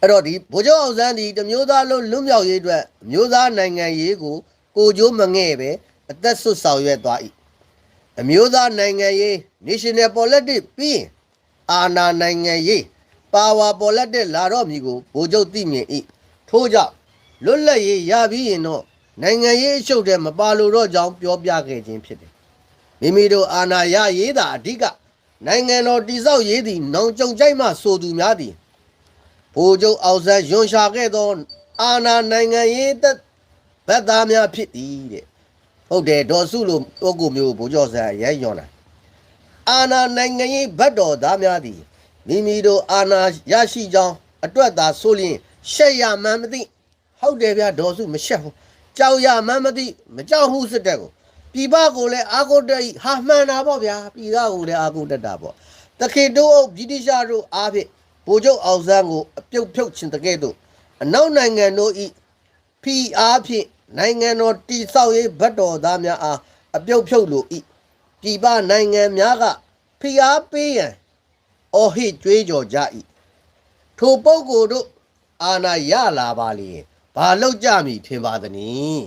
အဲ့တော့ဒီဗိုလ်ချုပ်အောင်ဆန်းဒီတမျိုးသားလုံးလွတ်မြောက်ရေးအတွက်အမျိုးသားနိုင်ငံရေးကိုကိုကျိုးမငဲ့ပဲအသက်ဆွတ်ဆောင်ရွက်သွား၏အမျိုးသားနိုင်ငံရေး national politics ပြီးရင်အာဏာနိုင်ငံရေး power politics လာတော့မည်ကိုဗိုလ်ချုပ်သိမြင်၏ထို့ကြောင့်လွတ်လပ်ရေးရပြီးရင်တော့နိုင်ငံရေးအရှုပ်တဲ့မပါလို့တော့ကြောင်းပြောပြခဲ့ခြင်းဖြစ်တယ်မိမိတို့အာဏာရရေးတာအဓိကနိုင်ငံတော်တည်ဆောက်ရေးသည်နောင်ကြုံကြိုက်မှဆိုသူများသည် ဗိုလ်ချုပ်အောင်ဆန်းယွန်ရှာခဲ့သော အာနာနိုင်ငံရေးသက်ဗတ်သားများဖြစ်သည်တဲ့ဟုတ်တယ်ဒေါ်စုလိုပုဂ္ဂိုလ်မျိုးဗိုလ်ချုပ်ဆန်းရဲယွန်လာအာနာနိုင်ငံရေးဗတ်တော်သားများသည်မိမိတို့အာနာရရှိကြောင်းအတွက်သာဆိုလျင်ရှက်ရမှန်းမသိဟုတ်တယ်ဗျဒေါ်စုမရှက်ဘူးကြောက်ရမှန်းမသိမကြောက်ဘူးစစ်တပ်ကိုပြည်ပကိုလည်းအာကိုတက်ဤဟာမှန်တာပေါ့ဗျာပြည်သားကိုလည်းအာကိုတက်တာပေါ့တခေတို့အုပ်ဗြိတိရှားတို့အားဖြင့် ဗိုလ်ချုပ်အောင်ဆန်းကိုအပြုတ်ဖြုတ်ခြင်းတကဲ့သို့အနောက်နိုင်ငံတို့ဤဖီအားဖြင့်နိုင်ငံတော်တိဆောက်ရေးဗတ်တော်သားများအားအပြုတ်ဖြုတ်လိုဤပြည်ပနိုင်ငံများကဖီအားပေးရန်အော်ဟစ်ကြွေးကြော်ကြ၏ထိုပုဂ္ဂိုလ်တို့အာဏာရလာပါလေဘာလောက်ကြမည်ထင်ပါသနည်း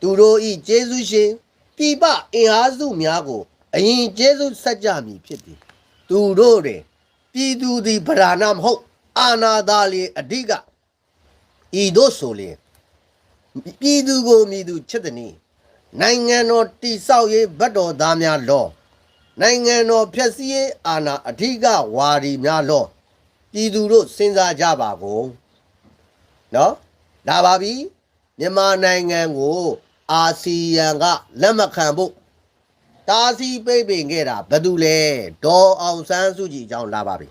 သူတို့ဤကျေးဇူးရှင်ပြည်ပအင်အားစုများကိုအရင်ကျေးဇူးဆက်ကြမည်ဖြစ်သည်သူတို့တွင် ပြည်သူသည်ဗราဏမဟုတ် အာနာသာလေအဓိကဤတို့ဆိုလေပြည်သူကိုမြည်သူချစ်သည်နီနိုင်ငံတော်တိဆောက်ရေးဗတ်တော်သားများလောနိုင်ငံတော်ဖျက်ဆီးရေးအာဏာအဓိကဝါဒီများလောပြည်သူတို့စဉ်းစားကြပါကုန်နော်လာပါပြီမြန်မာနိုင်ငံကို အာဆီယံကလက်မခံဖို့ တားဆီးပိတ်ပင်ခဲ့တာဘယ်သူလဲဒေါ်အောင်ဆန်းစုကြည်အကြောင်းလာပါပြီ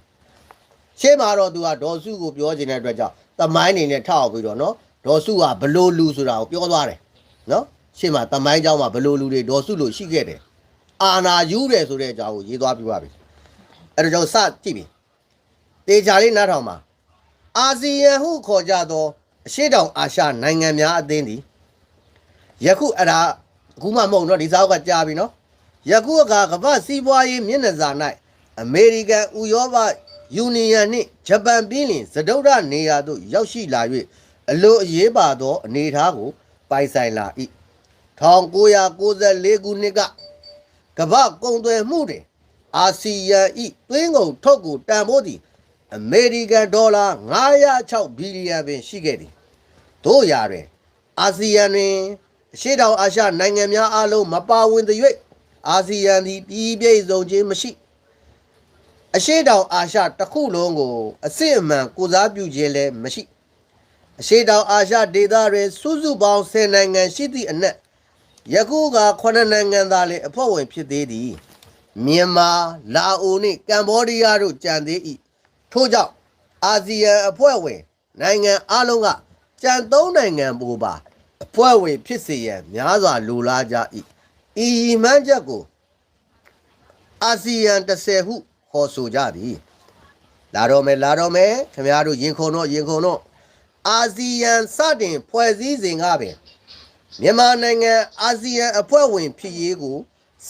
ရှေ့မှာတော့သူကဒေါ်စုကိုပြောချင်တဲ့အတွက်ကြောင့်တမိုင်းနေနဲ့ထောက်ပြီးတော့နော်ဒေါ်စုကဘလို့လူဆိုတာကိုပြောသွားတယ်နော်ရှေ့မှာတမိုင်းเจ้าမှာဘလို့လူတွေဒေါ်စုလို့ရှိခဲ့တယ်အာနာယူတယ်ဆိုတဲ့အကြောင်းကိုရေးသွားပြပါပြီအဲ့ဒါကြောင့်စကြည့်ပြီတေချာလေးနားထောင်ပါအာဆီယံဟုခေါ်ကြသောအရှေ့တောင်အာရှနိုင်ငံများအသင်းသည်ယခုအဲ့ဒါအခုမှမဟုတ်တော့ဒီစာအုပ်ကကြာပြီနော် ယခုအခါကမ္ဘာစီးပွားရေးမျက်နှာစာ၌အမေရိကန်ဥရောပယူနီယံနှင့်ဂျပန်ပြည်လင်သဒုဒ္ဒနေရာသို့ရောက်ရှိလာ၍အလိုအရေးပါသောအနေအထားကို ပိုင်ဆိုင်လာ၏1994ခုနှစ်ကကမ္ဘာကုန်သွယ်မှုတွင်အာဆီယံ၏သွင်းကုန်ထုတ်ကိုတန်ဖိုးသည်အမေရိကန်ဒေါ်လာ906ဘီလီယံပင်ရှိခဲ့သည်တို့ရာတွင်အာဆီယံတွင်အရှေ့တောင်အာရှနိုင်ငံများအားလုံးမပါဝင်သရွေ့ အာဆီယံသည်ပြည်ပြည့်စုံခြင်းမရှိအရှိတောင်အာရှတစ်ခုလုံးကိုအစစ်အမှန်ကိုစားပြုခြင်းလည်းမရှိအရှိတောင်အာရှဒေသတွင်စုစုပေါင်း10နိုင်ငံရှိသည့်အနက်ယခုက9နိုင်ငံသာလျှင်အဖွဲ့ဝင်ဖြစ်သေးသည်မြန်မာလာအိုနှင့်ကမ္ဘောဒီးယားတို့ကြံသေး၏ထို့ကြောင့်အာဆီယံအဖွဲ့ဝင် နိုင်ငံအလုံးကကြံသုံးနိုင်ငံပူပါအဖွဲ့ဝင်ဖြစ်စေရန်များစွာလိုလားကြ၏ ဤရည်မှန်းချက်ကိုအာဆီယံ30ဟုခေါ်ဆိုကြသည်လာတော့မယ်လာတော့မယ်ခင်ဗျားတို့ရင်ခုန်တော့ရင်ခုန်တော့အာဆီယံစတင်ဖွဲ့စည်းစဉ်ကပင်မြန်မာနိုင်ငံအာဆီယံအဖွဲ့ဝင်ဖြစ်ရေးကို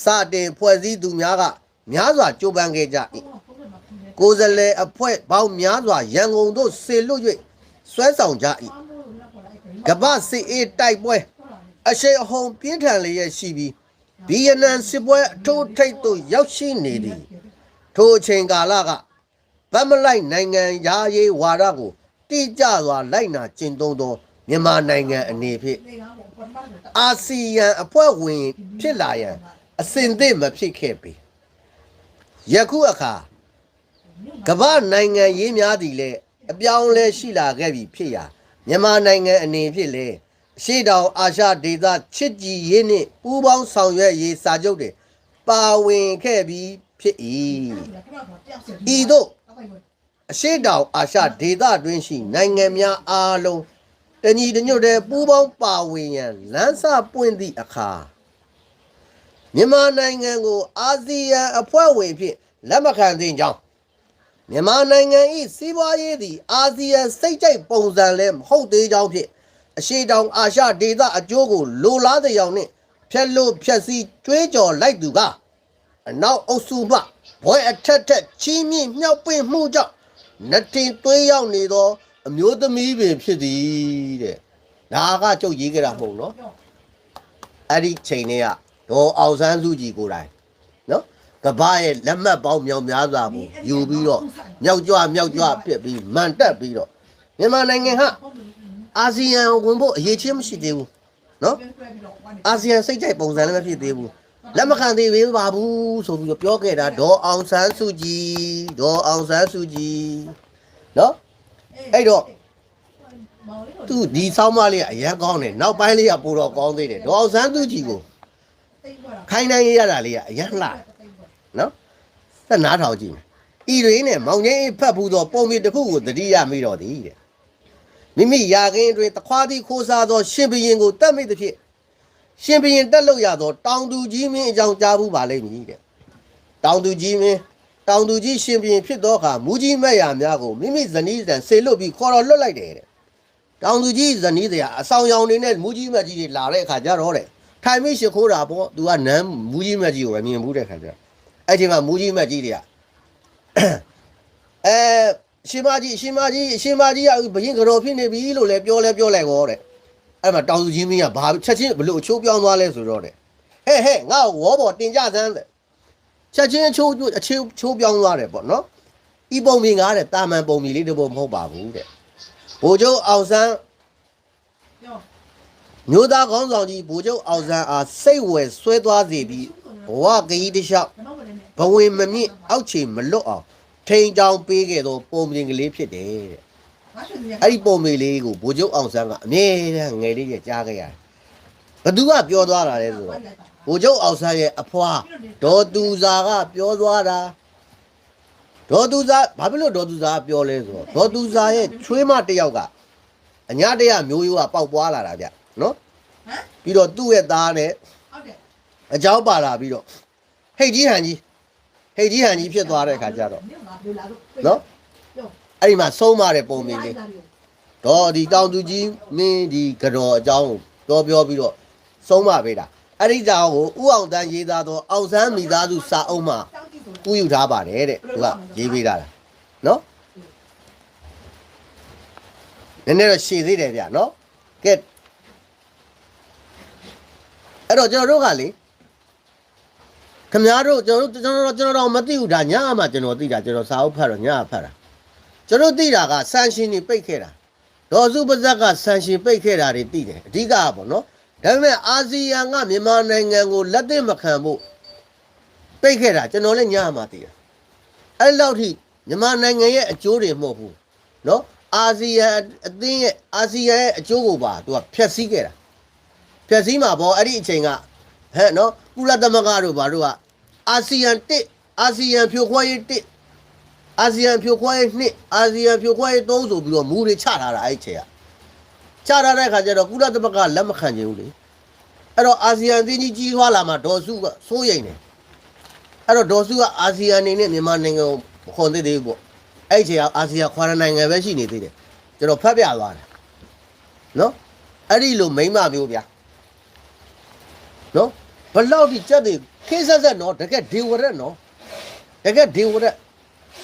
စတင်ဖွဲ့စည်းသူများကများစွာကြိုးပမ်းခဲ့ကြ၏ကိုယ်စားလှယ်အဖွဲ့ပေါင်းများစွာရန်ကုန်သို့ဆေလွတ်၍ဆွဲဆောင်ကြ၏ကမ္ဘာစစ်အေးတိုက်ပွဲအရှိန်အဟုန်ပြင်းထန်လျက်ရှိပြီး ဗီယက်နမ်စစ်ပွဲအထိုးထိပ်သို့ရောက်ရှိနေသည်ထိုအချိန်ကာလကဗတ်မလိုက်နိုင်ငံရာရေးဝါဒကိုတိကျစွာလိုက်နာကျင့်သုံးသောမြန်မာနိုင်ငံအနေဖြင့်အာဆီယံအဖွဲ့ဝင် ဖြစ်လာရန်အစဉ်သင့်မဖြစ်ခဲ့ပေယခုအခါကမ္ဘာနိုင်ငံရေးများသည်လည်းအပြောင်းအလဲရှိလာခဲ့ပြီဖြစ်ရာမြန်မာနိုင်ငံအနေဖြင့်လည်းအ ရှိတောင်အာရှဒေသချစ်ကြည်ရေးနှင့်ပူးပေါင်းဆောင်ရွက်ရေးစာချုပ်တွေပါဝင်ခဲ့ပြီးဖြစ်၏ဤသို့အရှိတောင်အာရှဒေသတွင်းရှိနိုင်ငံများအားလုံးတညီတညွတ်တဲ့ပူးပေါင်းပါဝင်ရန်လမ်းစာပွင့်သည့်အခါမြန်မာနိုင်ငံကိုအာဆီယံအဖွဲ့ဝင်ဖြင့်လက်မခံသင့်ကြောင်းမြန်မာနိုင်ငံ၏စီးပွားရေးသည်အာဆီယံစိတ်ကြိုက်ပုံစံလည်းမဟုတ်သေးကြောင်းဖြင့် အရှိတောင်အာရှဒေသအကျိုးကိုလိုလားတဲ့ကြောင်နှင့်ဖြက်လို့ဖြက်စီးကြွေးကြော်လိုက်သူကအနောက်အုပ်စုမှဘွဲအထက်ထက်ချီးမြှင့်မြောက်ပင့်မှုကြောင့်နတ်တင်သွေးရောက်နေသော အမျိုးသမီးပင်ဖြစ်သည်တဲ့ဒါကကျုပ်ရေးကြတာမဟုတ်နော်အဲ့ဒီချိန်တွေကဒေါ်အောင်ဆန်းစုကြည်ကိုယ်တိုင်နော်ကဘာရဲ့လက်မှတ်ပေါင်းမြောင်များစွာကိုယူပြီးတော့မြောက်ကြွမြောက်ကြွဖြစ်ပြီးမန်တက်ပြီးတော့မြန်မာနိုင်ငံဟာ အာဆီယံကိုဝင်ဖို့အရေးချင်းမရှိသေးဘူးနော်အာဆီယံစိတ်ကြိုက်ပုံစံလည်းမဖြစ်သေးဘူးလက်မခံသေးသေးပါဘူးဆိုပြီးတော့ပြောခဲ့တာဒေါ်အောင်ဆန်းစုကြည်ဒေါ်အောင်ဆန်းစုကြည်နော်အဲ့တော့သူဒီဆောင်းမလေးကအရင်ကောင်းတယ်နောက်ပိုင်းလေးကပိုတော့ကောင်းသေးတယ်ဒေါ်အောင်ဆန်းစုကြည်ကိုခိုင်းနိုင်ရတာလေးကအရင်လှနော်သက်နားထောင်ကြည့်မယ်ဤရင်းနဲ့မောင်ငင်းဖတ်ဘူးတော့ပုံမြတစ်ခုကိုတတိယမိတော့သည်တဲ့ မိမိရာခင်းအတွင်းတခွားသည်ခိုးစားသော ရှင်ဘရင်ကိုတတ်မိသဖြင့်ရှင်ဘရင်တက်လို့ရသော တောင်သူကြီးမင်းအကြောင်းကြားဘူးပါလိမ့်မည်တဲ့တောင်သူကြီးမင်းတောင်သူကြီးရှင်ဘရင်ဖြစ်သောအခါမူကြီးမက်ရာများကိုမိမိဇနီးစံဆေလွတ်ပြီးခေါ်တော်လွတ်လိုက်တယ်တဲ့တောင်သူကြီးဇနီးတရားအဆောင်ရောင်နေနဲ့မူကြီးမတ်ကြီးတွေလာတဲ့အခါကျတော့တဲ့ထိုင်မိရှိခိုးတာပေါ့သူကနမ်းမူကြီးမတ်ကြီးကိုပဲမြင်ဘူးတဲ့ခါကျတော့အဲ့ဒီမှာမူကြီးမတ်ကြီးတွေကအဲ ရှင်မကြီးရှင်မကြီးရှင်မကြီးကဘရင်ကြော်ဖြစ်နေပြီလို့လည်းပြောလဲပြောလိုက်ကောတဲ့အဲ့မှာတောင်သူကြီးမင်းကဘာချက်ချင်းဘလို့အချိုးပြောင်းသွားလဲဆိုတော့တဲ့ဟဲ့ဟဲ့ငါ့ကိုဝေါ်ပေါ်တင်ကြစမ်းတဲ့ချက်ချင်းအချိုးအချိုးချိုးပြောင်းသွားတယ်ပေါ့နော်ဤပုံမြင်ကားတဲ့တာမန်ပုံမြင်လေးတစ်ပုံမဟုတ်ပါဘူးတဲ့ဗိုလ်ချုပ်အောင်ဆန်းမျိုးသားခေါင်းဆောင်ကြီးဗိုလ်ချုပ်အောင်ဆန်းအားစိတ်ဝယ်ဆွဲသွားစေပြီးဘဝကကြီးတစ်လျှောက်ဘဝင်မမြင့်အောက်ခြေမလွတ်အောင် ထိန်ချောင်းပေးခဲ့သောပုံပြင်ကလေးဖြစ်တယ်တဲ့အဲ့ဒီပုံပြင်လေးကိုဗိုလ်ချုပ်အောင်ဆန်းကအမြဲတမ်းငယ်လေးကြီးကြားခဲ့ရတယ်ဘသူကပြောသွားတာလဲဆိုတော့ဗိုလ်ချုပ်အောင်ဆန်းရဲ့အဖွာဒေါ်သူစာကပြောသွားတာဒေါ်သူစာဘာဖြစ်လို့ဒေါ်သူစာကပြောလဲဆိုတော့ဒေါ်သူစာရဲ့ချွေးမတစ်ယောက်ကအညာတရမျိုးရိုးကပေါက်ပွားလာတာဗျနော်ပြီးတော့သူ့ရဲ့သားနဲ့အเจ้าပါလာပြီးတော့ဟိတ်ကြီးဟန်ကြီး ဟိတ်ကြီးဟန်ကြီးဖြစ်သွားတဲ့ခါကျတော့နော်အဲ့ဒီမှာဆုံးမတဲ့ပုံမြင်လေးတော့ဒီတောင်သူကြီးမင်းဒီကြော်အကြောင်းကိုပြောပြောပြီးတော့ဆုံးမပေးတာအဲ့ဒီကြောင်ကိုဥအောင်တန်းရေးသားတော့အောင်ဆန်းမိသားစုစာအုပ်မှာကူးယူထားပါတယ်တဲ့သူကရေးပေးတာလားနော်နည်းနည်းတော့ရှည်သေးတယ်ဗျနော်ကဲအဲ့တော့ကျွန်တော်တို့ကလေ ခမများတို့ကျွန်တော်တို့ကျွန်တော်တို့ကျွန်တော်တို့မသိဘူးဒါညမှကျွန်တော်သိတာကျွန်တော်စာအုပ်ဖတ်တော့ညဖတ်တာကျွန်တော်သိတာကဆန်ရှင်နေပိတ်ခဲ့တာဒေါ်စုပါဇက်ကဆန်ရှင်ပိတ်ခဲ့တာတွေသိတယ်အဓိကကပေါ့နော်ဒါပေမဲ့အာဆီယံကမြန်မာနိုင်ငံကိုလက်သိမခံဖို့ပိတ်ခဲ့တာကျွန်တော်လည်းညမှသိတာအဲ့လောက်ထိမြန်မာနိုင်ငံရဲ့အကျိုးတွေမဟုတ်ဘူးနော်အာဆီယံအသင်းရဲ့အာဆီယံရဲ့အကျိုးကိုပါသူကဖျက်ဆီးခဲ့တာဖျက်ဆီးမှာပေါ့အဲ့ဒီအချိန်ကဟဲ့နော်ကုလသမဂ္ဂတို့ဘာတို့က အာဆီယံတစ်အာဆီယံဖြိုခွဲရေးတစ်အာဆီယံဖြိုခွဲရေးနှစ်အာဆီယံဖြိုခွဲရေးသုံးဆိုပြီးတော့မူတွေချထားတာအဲ့ဒီအချိန်ကချထားတဲ့ခါကျတော့ကုလသမဂ္ဂလက်မခံချင်ဘူးလေအဲ့တော့အာဆီယံအသင်းကြီးကြီးထွားလာမှဒေါ်စုကစိုးရိမ်တယ်အဲ့တော့ဒေါ်စုကအာဆီယံအနေနဲ့မြန်မာနိုင်ငံကိုမခွန်သေးသေးဘူးပေါ့အဲ့ဒီချိန်ကအာဆီယံခွာရနိုင်ငံပဲရှိနေသေးတယ်ကျွန်တော်ဖတ်ပြသွားတယ်နော်အဲ့ဒီလိုမိမ့်မမျိုးဗျာနော်ဘလောက်ဒီကြက်တွေ ခေးဆက်ဆက်နော်တကယ်ဒေဝရက်နော်တကယ်ဒေဝရက်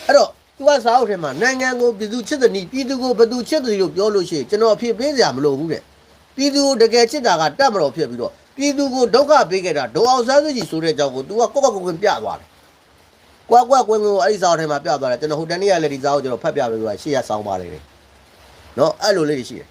အဲ့တော့သူကစာအုပ်ထဲမှာနိုင်ငံကိုပြည်သူချစ်တဲ့နီးပြည်သူကိုဘယ်သူချစ်တယ်လို့ပြောလို့ရှိရင်ကျွန်တော်အဖြစ်ပေးစရာမလိုဘူးတဲ့ပြည်သူကိုတကယ်ချစ်တာကတတ်မတော်ဖြစ်ပြီးတော့ပြည်သူကိုဒုက္ခပေးခဲ့တာဒေါအောင်ဆန်းစုကြည်ဆိုတဲ့အကြောင်းကို तू ကကိုယ့်ဘက်ကိုယ်ကိုပြသွားတယ်ကွာကွာကွင်းကိုအဲ့ဒီစာအုပ်ထဲမှာပြသွားတယ်ကျွန်တော်ဟိုတနေ့ကလည်းဒီစာအုပ်ကျွန်တော်ဖတ်ပြပေးပါရှေ့ရဆောင်းပါတယ်နော်အဲ့လိုလေးတွေရှိတယ်